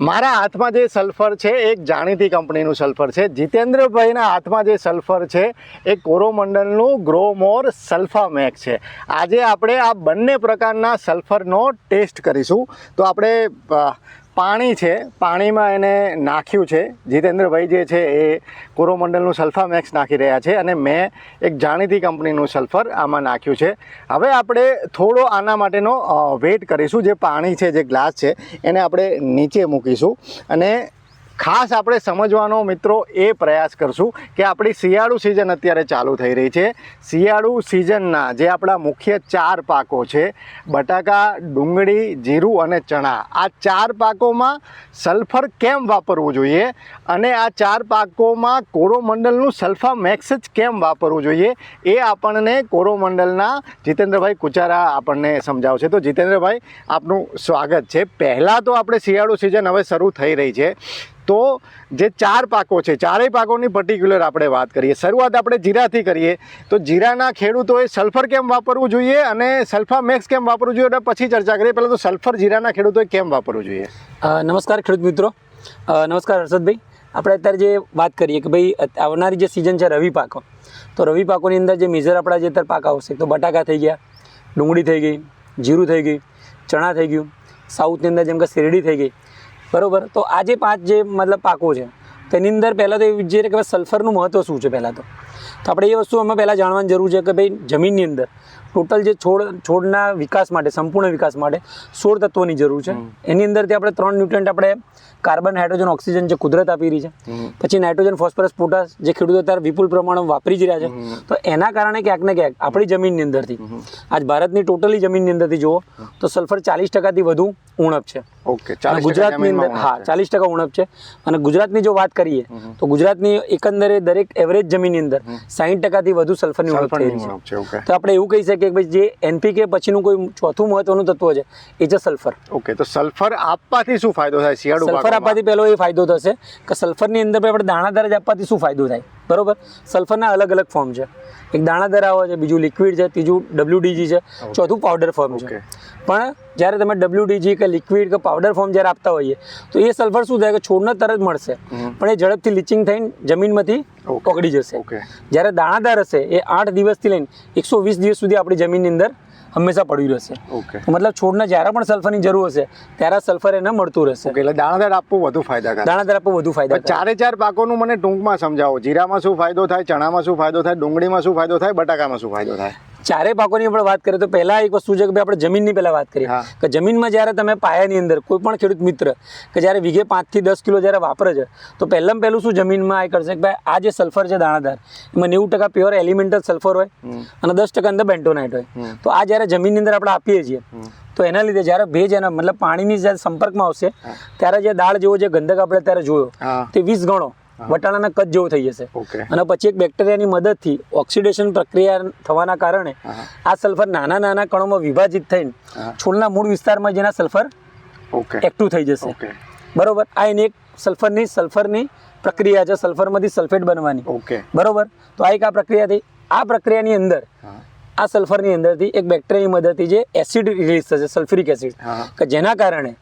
મારા હાથમાં જે સલ્ફર છે, એક જાણીતી કંપનીનું સલ્ફર છે. જીતેન્દ્રભાઈના હાથમાં જે સલ્ફર છે, એ કોરોમંડલનું ગ્રોમોર સલ્ફામેક છે. આજે આપણે આ બંને પ્રકારના સલ્ફરનો ટેસ્ટ કરીશું. તો આપણે પાણી છે, પાણીમાં એને નાખ્યું છે. જીતેન્દ્રભાઈ જે છે એ કોરોમંડલનું સલ્ફામેક્સ નાખી રહ્યા છે અને મેં એક જાણીતી કંપનીનું સલ્ફર આમાં નાખ્યું છે. હવે આપણે થોડો આના માટેનો વેટ કરીશું. જે પાણી છે, જે ગ્લાસ છે, એને આપણે નીચે મૂકીશું. અને ખાસ આપણે સમજવાનો મિત્રો એ પ્રયાસ કરશું કે આપણી શિયાળુ સિઝન અત્યારે ચાલુ થઈ રહી છે. શિયાળુ સિઝનના જે આપણા મુખ્ય ચાર પાકો છે, બટાકા, ડુંગળી, જીરું અને ચણા, આ ચાર પાકોમાં સલ્ફર કેમ વાપરવું જોઈએ અને આ ચાર પાકોમાં કોરોમંડલનું સલ્ફા મેક્સ જ કેમ વાપરવું જોઈએ એ આપણને કોરોમંડલના જીતેન્દ્રભાઈ કુચારા આપણને સમજાવશે. તો જીતેન્દ્રભાઈ, આપનું સ્વાગત છે. પહેલાં તો આપણે શિયાળુ સિઝન હવે શરૂ થઈ રહી છે. તો જે ચાર પાકો છે, ચારેય પાકોની પર્ટિક્યુલર આપણે વાત કરીએ. શરૂઆત આપણે જીરાથી કરીએ. તો જીરાના ખેડૂતોએ સલ્ફર કેમ વાપરવું જોઈએ અને સલ્ફા મેક્સ કેમ વાપરવું જોઈએ અને પછી ચર્ચા કરીએ. પહેલાં તો સલ્ફર જીરાના ખેડૂતોએ કેમ વાપરવું જોઈએ? નમસ્કાર ખેડૂત મિત્રો. નમસ્કાર હર્ષદભાઈ. આપણે અત્યારે જે વાત કરીએ કે ભાઈ આવનારી જે સિઝન છે રવિ પાકો. તો રવિ પાકોની અંદર જે મેજર આપણા જે અત્યારે પાક આવશે, તો બટાકા થઈ ગયા, ડુંગળી થઈ ગઈ, જીરું થઈ ગઈ ચણા થઈ ગયું, સાઉથની અંદર જેમ કે શેરડી થઈ ગઈ બરોબર? તો આ જે પાંચ જે મતલબ પાકો છે તેની અંદર પહેલાં તો એ વિચારીએ કે ભાઈ સલ્ફરનું મહત્ત્વ શું છે પહેલાં તો? તો આપણે એ વસ્તુ અમે પહેલાં જાણવાની જરૂર છે કે ભાઈ જમીનની અંદર ટોટલ જે છોડ છોડના વિકાસ માટે સંપૂર્ણ વિકાસ માટે સોળ તત્વોની જરૂર છે. એની અંદરથી આપણે ત્રણ ન્યુટ્રન્ટ આપણે કાર્બન હાઇડ્રોજન ઓક્સિજન જે કુદરત આપી રહી છે. પછી નાઇટ્રોજન ફોસ્ફરસ પોટાસ જે ખેડૂતો અત્યારે વિપુલ પ્રમાણમાં વાપરી જ રહ્યા છે. તો એના કારણે ક્યાંક ને ક્યાંક આપણી જમીનની અંદરથી. આજ ભારતની ટોટલી જમીનની અંદરથી જુઓ તો સલ્ફર ચાલીસ ટકાથી વધુ ઉણપ છે. ઓકે ગુજરાતની અંદર હા ચાલીસ ટકા ઉણપ છે. અને ગુજરાતની જો વાત કરીએ તો ગુજરાતની એકંદરે દરેક એવરેજ જમીનની અંદર સાહીઠ ટકાથી વધુ સલ્ફરની ઉણપ થઈ છે. તો આપણે એવું કહી શકીએ કે ભાઈ જે એનપીકે પછીનું કોઈ ચોથું મહત્વનું તત્વ છે એ છે સલ્ફર ઓકે તો સલ્ફર આપવાથી શું ફાયદો થાય શિયાળુ સલ્ફર આપવાથી પહેલો એ ફાયદો થશે કે સલ્ફરની અંદર પણ આપણે દાણાદાર જ આપવાથી શું ફાયદો થાય? બરોબર? સલ્ફરના અલગ અલગ ફોર્મ છે. એક દાણાદાર આવે છે બીજું લિક્વિડ છે ત્રીજું ડબ્લ્યુડીજી છે ચોથું પાવડર ફોર્મ છે. પણ જ્યારે તમે ડબલ્યુડીજી કે લિક્વિડ કે પાવડર ફોર્મ જ્યારે આપતા હોઈએ તો એ સલ્ફર શું થાય કે છોડને તરત મળશે. પણ એ ઝડપથી લીચિંગ થઈને જમીનમાંથી પકડી જશે. જ્યારે દાણાદાર હશે એ આઠ દિવસથી લઈને એકસો વીસ દિવસ સુધી આપણી જમીનની અંદર હંમેશા પડ્યું રહેશે. ઓકે મતલબ છોડને જ્યારે પણ સલ્ફરની જરૂર હશે ત્યારે સલ્ફર એને મળતું રહેશે. એટલે દાણાદાર આપવું વધુ ફાયદાકારક. દાણાદાર આપવું વધુ ફાયદા ચારે ચાર પાકોનું મને ટૂંકમાં સમજાવો. જીરામાં શું ફાયદો થાય ચણામાં શું ફાયદો થાય ડુંગળીમાં શું ફાયદો થાય બટાકામાં શું ફાયદો થાય? ચારે પાકોની આપણે વાત કરીએ તો પહેલા એક વસ્તુ છે કે ભાઈ આપણે જમીનની પહેલા વાત કરીએ. કે જમીનમાં જ્યારે તમે પાયાની અંદર કોઈ પણ ખેડૂત મિત્ર કે જ્યારે વીઘે પાંચથી દસ કિલો જ્યારે વાપરે છે તો પહેલાં પહેલું શું જમીનમાં આ કરશે કે ભાઈ આ જે સલ્ફર છે દાણાદાર એમાં નેવું ટકા પ્યોર એલિમેન્ટલ સલ્ફર હોય અને દસ ટકા અંદર બેન્ટોનાઇટ હોય. તો આ જ્યારે જમીનની અંદર આપણે આપીએ છીએ તો એના લીધે જ્યારે ભેજ એના મતલબ પાણીની જ્યારે સંપર્કમાં આવશે ત્યારે જે દાળ જેવો જે ગંધક આપણે ત્યારે જોયો તે વીસ ગણો. વટાણાના કદ જેવું થઈ જશે. અને પછી એક બેક્ટેરિયાની મદદથી ઓક્સિડેશન પ્રક્રિયા થવાના કારણે આ સલ્ફર નાના નાના કણોમાં વિભાજિત થઈને છોડના મૂળ વિસ્તારમાં જેના સલ્ફર એકઠું થઈ જશે. બરોબર? આ એની એક સલ્ફરની સલ્ફરની પ્રક્રિયા છે સલ્ફરમાંથી સલ્ફેટ બનવાની. ઓકે. બરોબર? તો આ એક આ પ્રક્રિયા થઈ આ પ્રક્રિયાની અંદર આ સલ્ફરની અંદરથી એક બેક્ટેરિયાની મદદથી જે એસિડ રિલીઝ થશે સલ્ફ્યુરિક એસિડ કે જેના કારણે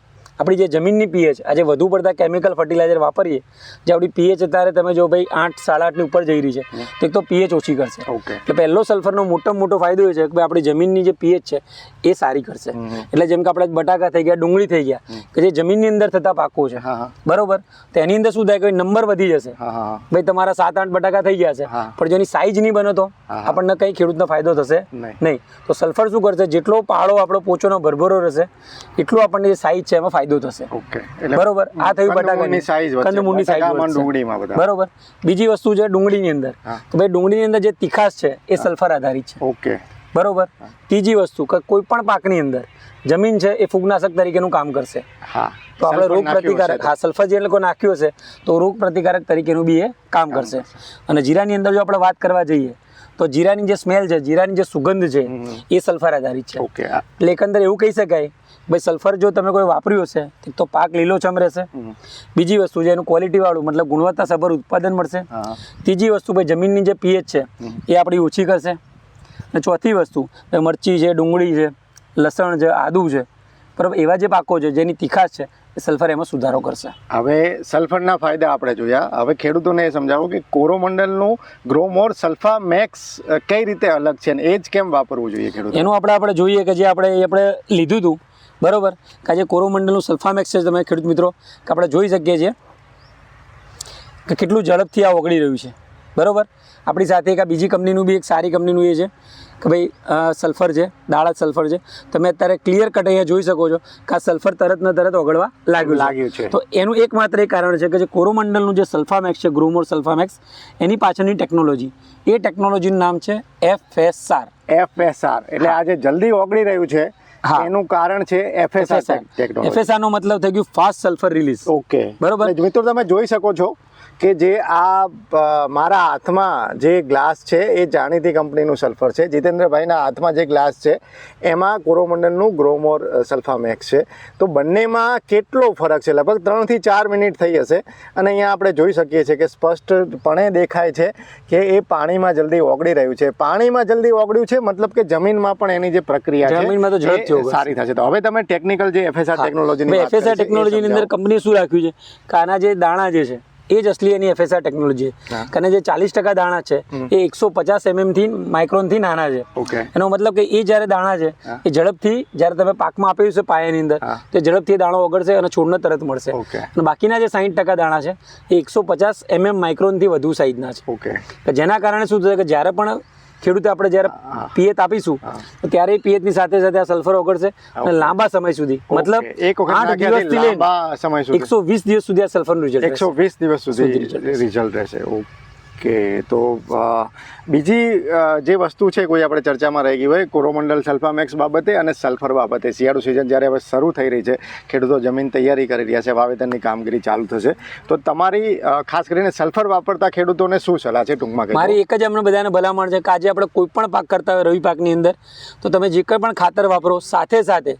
આપણી જે જમીનની પીએચ આજે વધુ પડતા કેમિકલ ફર્ટિલાઇઝર વાપરીએ જે આપણી પીએચ અત્યારે તમે જો ભાઈ આઠ સાડા આઠની ઉપર જઈ રહી છે તો એક તો પીએચ ઓછી કરશે. એટલે પહેલો સલ્ફરનો મોટો મોટો ફાયદો એ છે કે ભાઈ આપણી જમીનની જે પીએચ છે એ સારી કરશે. એટલે જેમ કે આપણે બટાકા થઈ ગયા ડુંગળી થઈ ગયા કે જે જમીનની અંદર થતા પાકો છે બરોબર? તો એની અંદર શું થાય? કે નંબર વધી જશે. ભાઈ તમારા સાત આઠ બટાકા થઈ ગયા છે પણ જો એની સાઈઝ નહીં બનો તો આપણને કઈ ખેડૂતનો ફાયદો થશે નહીં. તો સલ્ફર શું કરશે? જેટલો પાળો આપણો પોચોનો ભરભરો રહેશે એટલું આપણને જે સાઈઝ છે એમાં ફાયદો થશે. ઓકે બરોબર? આ થયું બટાકાની. સાઈઝ કંદમૂળની સાઈઝ ડુંગળીમાં બધા. બરોબર? બીજી વસ્તુ છે ડુંગળીની અંદર. તો ભાઈ ડુંગળીની અંદર જે તીખાશ છે એ સલ્ફર આધારિત છે. ઓકે બરોબર? ત્રીજી વસ્તુ કે કોઈ પણ પાકની અંદર જમીન છે એ ફૂગનાશક તરીકેનું કામ કરશે. હા. તો આપણે રોગ પ્રતિકારક હા સલ્ફર જે લોકો નાખ્યું હશે તો રોગ પ્રતિકારક તરીકેનું બી એ કામ કરશે. અને જીરાની અંદર જો આપણે વાત કરવા જઈએ તો જીરાની જે સ્મેલ છે જીરાની જે સુગંધ છે એ સલ્ફર આધારિત છે. ઓકે એટલે એકંદર એવું કહી શકાય ભાઈ સલ્ફર જો તમે કોઈ વાપર્યું હશે તો પાક લીલોછમ રહેશે. બીજી વસ્તુ જે એનું ક્વોલિટી વાળું મતલબ ગુણવત્તાસભર ઉત્પાદન મળશે. ત્રીજી વસ્તુ ભાઈ જમીનની જે પીએચ છે એ આપણી ઓછી કરશે. અને ચોથી વસ્તુ મરચી છે ડુંગળી છે લસણ છે આદુ છે બરાબર? એવા જે પાકો છે જેની તીખાશ છે એ સલ્ફર એમાં સુધારો કરશે. હવે સલ્ફરના ફાયદા આપણે જોયા. હવે ખેડૂતોને એ સમજાવો કે કોરોમંડલનું ગ્રોમોર સલ્ફા મેક્સ કઈ રીતે અલગ છે અને એ જ કેમ વાપરવું જોઈએ ખેડૂત એનું આપણે આપણે જોઈએ કે જે આપણે આપણે લીધું હતું બરાબર? કે જે કોરોમંડલનું સલ્ફામેક્સ છે તમે ખેડૂત મિત્રો કે આપણે જોઈ શકીએ છીએ કે કેટલું ઝડપથી આ ઓગળી રહ્યું છે. બરાબર? આપણી સાથે એક આ બીજી કંપનીનું બી એક સારી કંપનીનું એ છે. કે ભાઈ સલ્ફર છે દાળા સલ્ફર છે. તમે અત્યારે ક્લિયર કટ અહીંયા જોઈ શકો છો કે આ સલ્ફર તરત ને તરત ઓગળવા લાગ્યું લાગ્યું છે. તો એનું એકમાત્ર એ કારણ છે કે જે કોરોમંડલનું જે સલ્ફામેક્સ છે ગ્રોમોર સલ્ફામેક્સ એની પાછળની ટેકનોલોજી એ ટેકનોલોજીનું નામ છે એફએસઆર એફએસઆર એટલે આજે જલ્દી ઓગળી રહ્યું છે. એનું કારણ છે એફએસઆર એફએસઆર નો મતલબ થઈ ગયું ફાસ્ટ સલ્ફર રિલીઝ ઓકે બરોબર. મિત્રો તમે જોઈ શકો છો કે જે આ મારા હાથમાં જે ગ્લાસ છે એ જાણીતી કંપનીનું સલ્ફર છે. જીતેન્દ્રભાઈના હાથમાં જે ગ્લાસ છે એમાં કોરોમંડલનું ગ્રોમોર સલ્ફામેક્સ છે. તો બંનેમાં કેટલો ફરક છે? લગભગ ત્રણથી ચાર મિનિટ થઈ હશે અને અહીંયા આપણે જોઈ શકીએ છીએ કે સ્પષ્ટપણે દેખાય છે કે એ પાણીમાં જલ્દી ઓગળી રહ્યું છે. પાણીમાં જલ્દી ઓગળ્યું છે મતલબ કે જમીનમાં પણ એની જે પ્રક્રિયા છે જમીનમાં તો ઝડપ. સારી થશે. તો હવે તમે ટેકનિકલ જે એફએસઆર ટેકનોલોજી એફએસઆર ટેકનોલોજીની અંદર કંપની શું રાખ્યું છે? કે આના જે દાણા જે છે એ જ અસલી એની એફએસઆર ટેકનોલોજી અને જે ચાલીસ ટકા દાણા છે એ એકસો પચાસ એમએમથી માઇક્રોનથી નાના છે. એનો મતલબ કે એ જ્યારે દાણા છે એ ઝડપથી જ્યારે તમે પાકમાં આપ્યું છે પાયાની અંદર. તો ઝડપથી દાણો ઓગળશે અને છોડને તરત મળશે. અને બાકીના જે સાહીઠ ટકા દાણા છે એ એકસો પચાસ એમએમ માઇક્રોનથી વધુ સાઈઝના છે. કે જેના કારણે શું થશે કે જ્યારે પણ ખેડૂતે આપણે જ્યારે. પિયત આપીશું તો ત્યારે પિયતની સાથે સાથે આ સલ્ફર ઓગળશે અને લાંબા સમય સુધી. મતલબ. એક વખત દિવસથી લઈને સમય સુધી. એકસો વીસ દિવસ સુધી આ સલ્ફરનું રિઝલ્ટ એકસો વીસ દિવસ સુધી સુધી રિઝલ્ટ રહેશે. ઓકે. તો બીજી જે વસ્તુ છે કોઈ આપણે ચર્ચામાં રહી ગઈ હોય, કોરોમંડલ સલ્ફામેક્સ બાબતે અને સલ્ફર બાબતે. શિયાળુ સિઝન જ્યારે હવે શરૂ થઈ રહી છે, ખેડૂતો જમીન તૈયારી કરી રહ્યા છે, વાવેતરની કામગીરી ચાલુ થશે. તો તમારી ખાસ કરીને સલ્ફર વાપરતા ખેડૂતોને શું સલાહ છે ટૂંકમાં મારી એક જ અમને બધાને ભલામણ છે કે આજે આપણે કોઈ પણ પાક કરતા હોય, રવિ પાકની અંદર, તો તમે જે કંઈ પણ ખાતર વાપરો, સાથે સાથે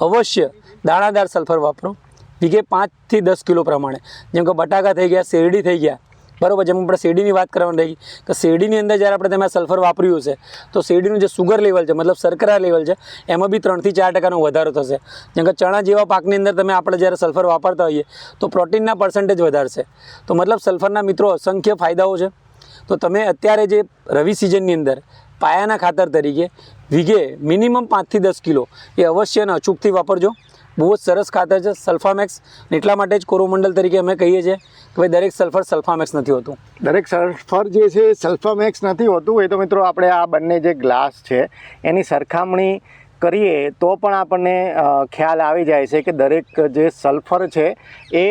અવશ્ય દાણાદાર સલ્ફર વાપરો. વીઘે પાંચથી દસ કિલો પ્રમાણે. જેમ કે બટાકા થઈ ગયા, શેરડી થઈ ગયા બરોબર, જેમ આપણે શેરડીની વાત કરવાની રહી, કે શેરડીની અંદર જ્યારે આપણે તમે સલ્ફર વાપર્યું છે, તો શેરડીનું જે સુગર લેવલ છે, મતલબ શર્કરા લેવલ છે, એમાં બી ત્રણથી ચાર ટકાનો વધારો થશે. જેમ કે ચણા જેવા પાકની અંદર તમે આપણે જ્યારે સલ્ફર વાપરતા હોઈએ, તો પ્રોટીનના પર્સન્ટેજ વધારશે. તો મતલબ સલ્ફરના મિત્રો અસંખ્ય ફાયદાઓ છે. તો તમે અત્યારે જે રવિ સિઝનની અંદર પાયાના ખાતર તરીકે, વીઘે મિનિમમ પાંચથી દસ કિલો એ અવશ્ય અને અચૂકથી વાપરજો. બહુ જ સરસ ખાતર છે સલ્ફામેક્સ એટલા માટે જ કોરોમંડલ તરીકે અમે કહીએ છીએ કે ભાઈ દરેક સલ્ફર સલ્ફામેક્સ નથી હોતું. દરેક સલ્ફર જે છે સલ્ફામેક્સ નથી હોતું. એ તો મિત્રો, આપણે આ બંને જે ગ્લાસ છે, એની સરખામણી કરીએ, તો પણ આપણને ખ્યાલ આવી જાય છે કે દરેક જે સલ્ફર છે એ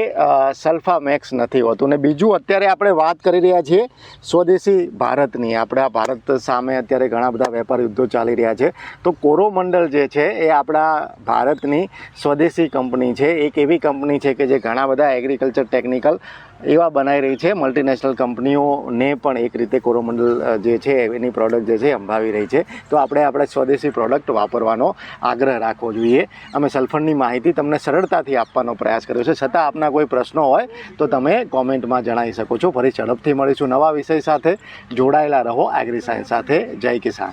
સલ્ફામેક્સ નથી હોતું. ને બીજું અત્યારે આપણે વાત કરી રહ્યા છીએ સ્વદેશી ભારતની. આપણા ભારત સામે અત્યારે ઘણા બધા વેપાર યુદ્ધો ચાલી રહ્યા છે. તો કોરોમંડલ જે છે એ આપણા ભારતની સ્વદેશી કંપની છે. એક એવી કંપની છે કે જે ઘણા બધા એગ્રીકલ્ચર ટેકનિકલ એવા બનાવી રહી છે. મલ્ટીનેશનલ કંપનીઓને પણ એક રીતે કોરોમંડલ જે છે, એની પ્રોડક્ટ જે છે સંભાવી રહી છે. તો આપણે આપણે સ્વદેશી પ્રોડક્ટ વાપરવાનો આગ્રહ રાખવો જોઈએ. અમે સલ્ફરની માહિતી તમને સરળતાથી આપવાનો પ્રયાસ કર્યો છે. છતાં આપના કોઈ પ્રશ્નો હોય, તો તમે કોમેન્ટમાં જણાવી શકો છો. ફરી ઝડપથી મળીશું નવા વિષય સાથે. જોડાયેલા રહો એગ્રી સાયન્સ સાથે. જય કિસાન.